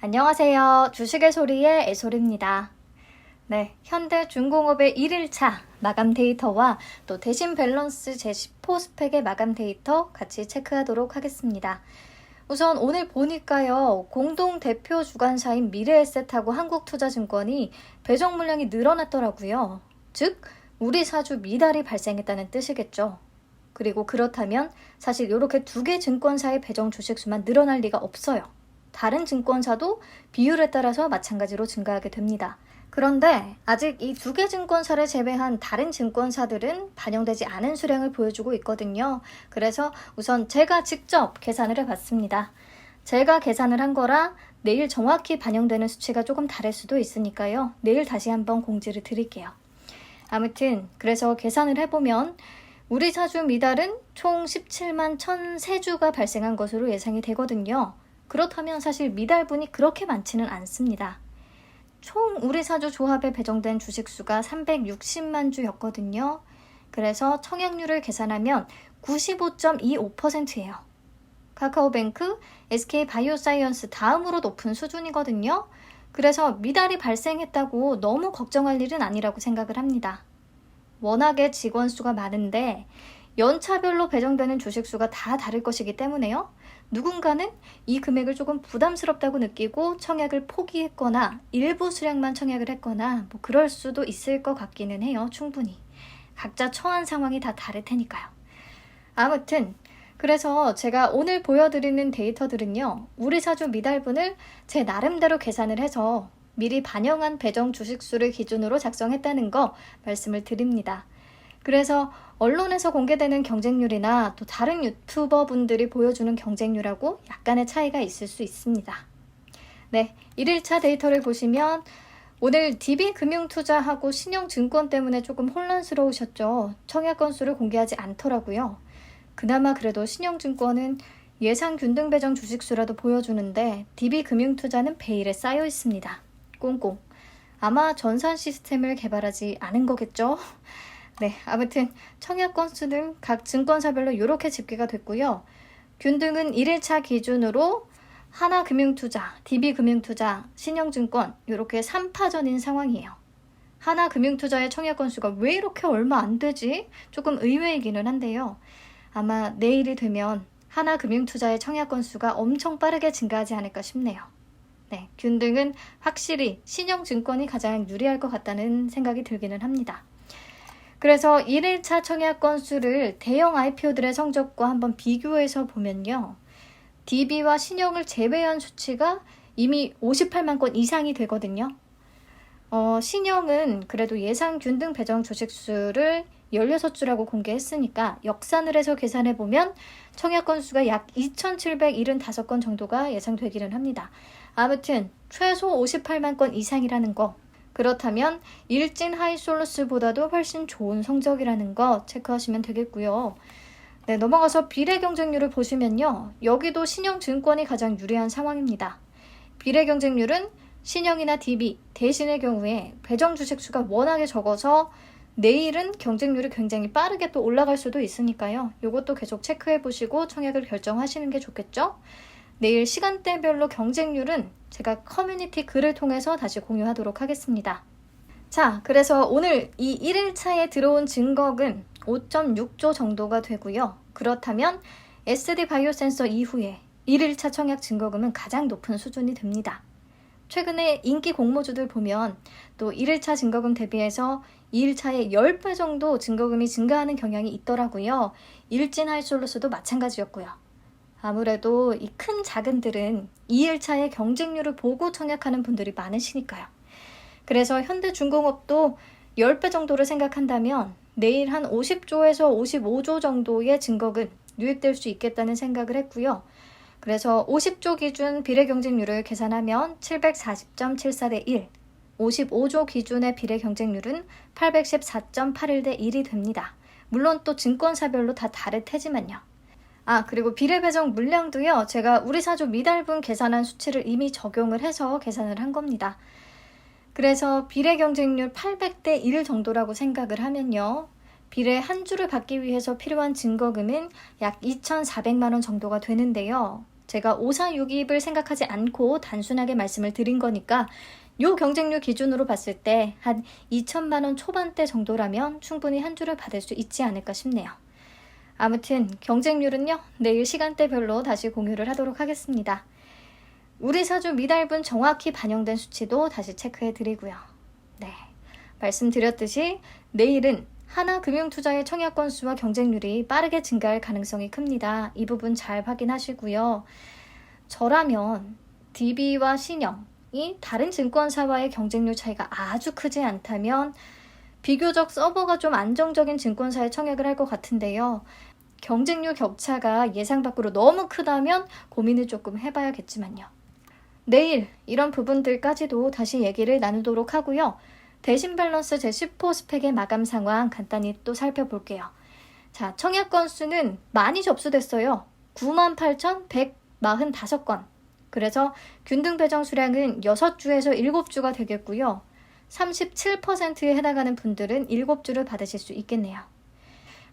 안녕하세요. 주식의 소리의 애소리입니다. 네, 현대 중공업의 1일차 마감 데이터와 또 대신 밸런스 제10호 스펙의 마감 데이터 같이 체크하도록 하겠습니다. 우선 오늘 보니까요, 공동 대표 주관사인 미래에셋하고 한국투자증권이 배정 물량이 늘어났더라고요. 즉, 우리 사주 미달이 발생했다는 뜻이겠죠. 그리고 그렇다면 사실 이렇게 두 개 증권사의 배정 주식 수만 늘어날 리가 없어요. 다른 증권사도 비율에 따라서 마찬가지로 증가하게 됩니다. 그런데 아직 이 두 개 증권사를 제외한 다른 증권사들은 반영되지 않은 수량을 보여주고 있거든요. 그래서 우선 제가 직접 계산을 해봤습니다. 제가 계산을 한 거라 내일 정확히 반영되는 수치가 조금 다를 수도 있으니까요. 내일 다시 한번 공지를 드릴게요. 아무튼 그래서 계산을 해보면 우리 사주 미달은 총 17만 1,003주가 발생한 것으로 예상이 되거든요. 그렇다면 사실 미달분이 그렇게 많지는 않습니다. 총 우리 사주 조합에 배정된 주식수가 360만 주였거든요. 그래서 청약률을 계산하면 95.25%예요. 카카오뱅크, SK 바이오사이언스 다음으로 높은 수준이거든요. 그래서 미달이 발생했다고 너무 걱정할 일은 아니라고 생각을 합니다. 워낙에 직원 수가 많은데 연차별로 배정되는 주식 수가 다 다를 것이기 때문에요. 누군가는 이 금액을 조금 부담스럽다고 느끼고 청약을 포기했거나 일부 수량만 청약을 했거나 뭐 그럴 수도 있을 것 같기는 해요. 충분히. 각자 처한 상황이 다 다를 테니까요. 아무튼 그래서 제가 오늘 보여드리는 데이터들은요. 우리 사주 미달분을 제 나름대로 계산을 해서 미리 반영한 배정 주식수를 기준으로 작성했다는 거 말씀을 드립니다. 그래서 언론에서 공개되는 경쟁률이나 또 다른 유튜버 분들이 보여주는 경쟁률하고 약간의 차이가 있을 수 있습니다. 네, 1일차 데이터를 보시면 오늘 DB금융투자하고 신용증권 때문에 조금 혼란스러우셨죠. 청약 건수를 공개하지 않더라고요. 그나마 그래도 신용증권은 예상 균등 배정 주식수라도 보여주는데 DB금융투자는 베일에 쌓여 있습니다. 꽁꽁. 아마 전산 시스템을 개발하지 않은 거겠죠? 네, 아무튼 청약 건수는 각 증권사별로 이렇게 집계가 됐고요. 균등은 1일차 기준으로 하나금융투자, DB금융투자, 신영증권 이렇게 3파전인 상황이에요. 하나금융투자의 청약 건수가 왜 이렇게 얼마 안 되지? 조금 의외이기는 한데요. 아마 내일이 되면 하나금융투자의 청약 건수가 엄청 빠르게 증가하지 않을까 싶네요. 네, 균등은 확실히 신용증권이 가장 유리할 것 같다는 생각이 들기는 합니다. 그래서 1일차 청약 건수를 대형 IPO들의 성적과 한번 비교해서 보면요. DB와 신용을 제외한 수치가 이미 58만 건 이상이 되거든요. 어, 신용은 그래도 예상 균등 배정 주식수를 16주라고 공개했으니까 역산을 해서 계산해 보면 청약 건수가 약 2,775건 정도가 예상되기는 합니다. 아무튼 최소 58만 건 이상이라는 거 그렇다면 일진 하이솔루스보다도 훨씬 좋은 성적이라는 거 체크하시면 되겠고요. 네, 넘어가서 비례 경쟁률을 보시면요. 여기도 신영증권이 가장 유리한 상황입니다. 비례 경쟁률은 신영이나 DB 대신의 경우에 배정 주식 수가 워낙에 적어서 내일은 경쟁률이 굉장히 빠르게 또 올라갈 수도 있으니까요. 이것도 계속 체크해 보시고 청약을 결정하시는 게 좋겠죠? 내일 시간대별로 경쟁률은 제가 커뮤니티 글을 통해서 다시 공유하도록 하겠습니다. 자, 그래서 오늘 이 1일차에 들어온 증거금 5.6조 정도가 되고요. 그렇다면 SD 바이오 센서 이후에 1일차 청약 증거금은 가장 높은 수준이 됩니다. 최근에 인기 공모주들 보면 또 1일차 증거금 대비해서 2일차에 10배 정도 증거금이 증가하는 경향이 있더라고요. 일진 하이솔루스도 마찬가지였고요. 아무래도 이 큰 자금들은 2일차의 경쟁률을 보고 청약하는 분들이 많으시니까요. 그래서 현대중공업도 10배 정도를 생각한다면 내일 한 50조에서 55조 정도의 증거금 유입될 수 있겠다는 생각을 했고요. 그래서 50조 기준 비례 경쟁률을 계산하면 740.74 대 1, 55조 기준의 비례 경쟁률은 814.81 대 1이 됩니다. 물론 또 증권사별로 다 다를 테지만요. 아, 그리고 비례 배정 물량도요. 제가 우리 사주 미달분 계산한 수치를 이미 적용을 해서 계산을 한 겁니다. 그래서 비례 경쟁률 800대 1 정도라고 생각을 하면요. 비례 한 주를 받기 위해서 필요한 증거금은 약 2,400만 원 정도가 되는데요. 제가 5462입을 생각하지 않고 단순하게 말씀을 드린 거니까 요 경쟁률 기준으로 봤을 때 한 2천만 원 초반대 정도라면 충분히 한 주를 받을 수 있지 않을까 싶네요. 아무튼 경쟁률은요, 내일 시간대별로 다시 공유를 하도록 하겠습니다. 우리 사주 미달분 정확히 반영된 수치도 다시 체크해 드리고요. 네. 말씀드렸듯이 내일은 하나 금융투자의 청약 건수와 경쟁률이 빠르게 증가할 가능성이 큽니다. 이 부분 잘 확인하시고요. 저라면 DB와 신영이 다른 증권사와의 경쟁률 차이가 아주 크지 않다면 비교적 서버가 좀 안정적인 증권사에 청약을 할 것 같은데요. 경쟁률 격차가 예상 밖으로 너무 크다면 고민을 조금 해봐야겠지만요. 내일 이런 부분들까지도 다시 얘기를 나누도록 하고요. 대신 밸런스 제10호 스펙의 마감 상황 간단히 또 살펴볼게요. 자, 청약 건수는 많이 접수됐어요. 98,145건. 그래서 균등 배정 수량은 6주에서 7주가 되겠고요. 37%에 해당하는 분들은 7주를 받으실 수 있겠네요.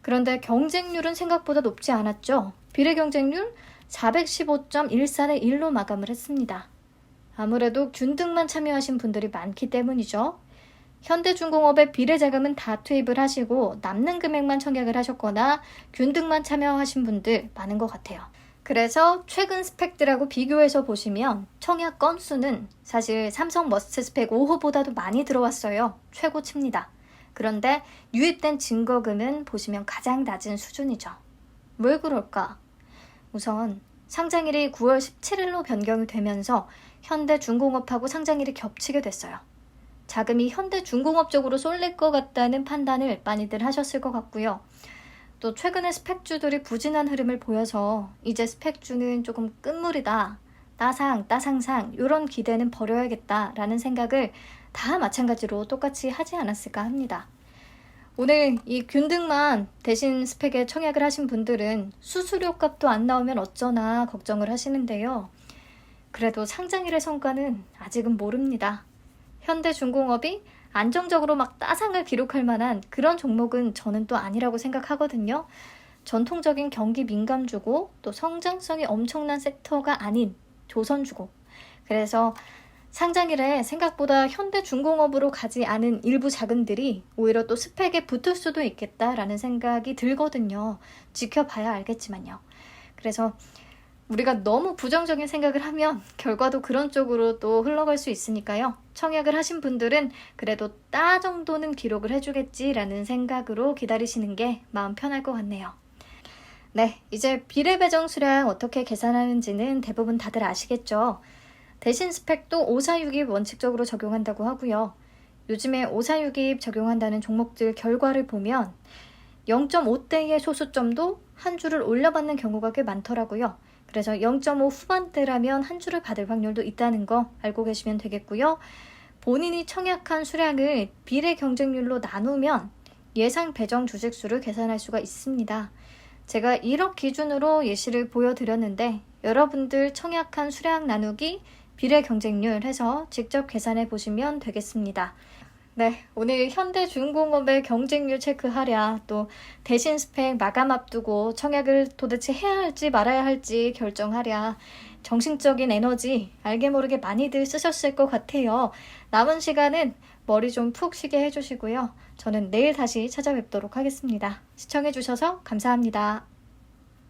그런데 경쟁률은 생각보다 높지 않았죠. 비례 경쟁률 415.14대 1로 마감을 했습니다. 아무래도 균등만 참여하신 분들이 많기 때문이죠. 현대중공업의 비례 자금은 다 투입을 하시고 남는 금액만 청약을 하셨거나 균등만 참여하신 분들 많은 것 같아요. 그래서 최근 스펙들하고 비교해서 보시면 청약 건수는 사실 삼성 머스트 스펙 5호보다도 많이 들어왔어요. 최고치입니다. 그런데 유입된 증거금은 보시면 가장 낮은 수준이죠. 왜 그럴까? 우선 상장일이 9월 17일로 변경이 되면서 현대중공업하고 상장일이 겹치게 됐어요. 자금이 현대중공업 쪽으로 쏠릴 것 같다는 판단을 많이들 하셨을 것 같고요. 또 최근에 스펙주들이 부진한 흐름을 보여서 이제 스펙주는 조금 끝물이다. 따상, 따상상 이런 기대는 버려야겠다라는 생각을 다 마찬가지로 똑같이 하지 않았을까 합니다. 오늘 이 균등만 대신 스펙에 청약을 하신 분들은 수수료 값도 안 나오면 어쩌나 걱정을 하시는데요. 그래도 상장일의 성과는 아직은 모릅니다. 현대중공업이 안정적으로 막 따상을 기록할 만한 그런 종목은 저는 또 아니라고 생각하거든요. 전통적인 경기 민감주고 또 성장성이 엄청난 섹터가 아닌 조선주고. 그래서 상장일에 생각보다 현대중공업으로 가지 않은 일부 자금들이 오히려 또 스펙에 붙을 수도 있겠다라는 생각이 들거든요. 지켜봐야 알겠지만요. 그래서 우리가 너무 부정적인 생각을 하면 결과도 그런 쪽으로 또 흘러갈 수 있으니까요. 청약을 하신 분들은 그래도 따 정도는 기록을 해주겠지라는 생각으로 기다리시는 게 마음 편할 것 같네요. 네, 이제 비례 배 정 수량 어떻게 계산하는지는 대부분 다들 아시겠죠? 대신 스펙도 5462 원칙적으로 적용한다고 하고요. 요즘에 5462 적용한다는 종목들 결과를 보면 0.5대의 소수점도 한 주를 올려받는 경우가 꽤 많더라고요. 그래서 0.5 후반대라면 한 주를 받을 확률도 있다는 거 알고 계시면 되겠고요. 본인이 청약한 수량을 비례 경쟁률로 나누면 예상 배정 주식 수를 계산할 수가 있습니다. 제가 1억 기준으로 예시를 보여드렸는데 여러분들 청약한 수량 나누기 비례 경쟁률 해서 직접 계산해 보시면 되겠습니다. 네, 오늘 현대중공업의 경쟁률 체크하랴, 또 대신 스펙 마감 앞두고 청약을 도대체 해야 할지 말아야 할지 결정하랴, 정신적인 에너지 알게 모르게 많이들 쓰셨을 것 같아요. 남은 시간은 머리 좀 푹 쉬게 해주시고요. 저는 내일 다시 찾아뵙도록 하겠습니다. 시청해주셔서 감사합니다.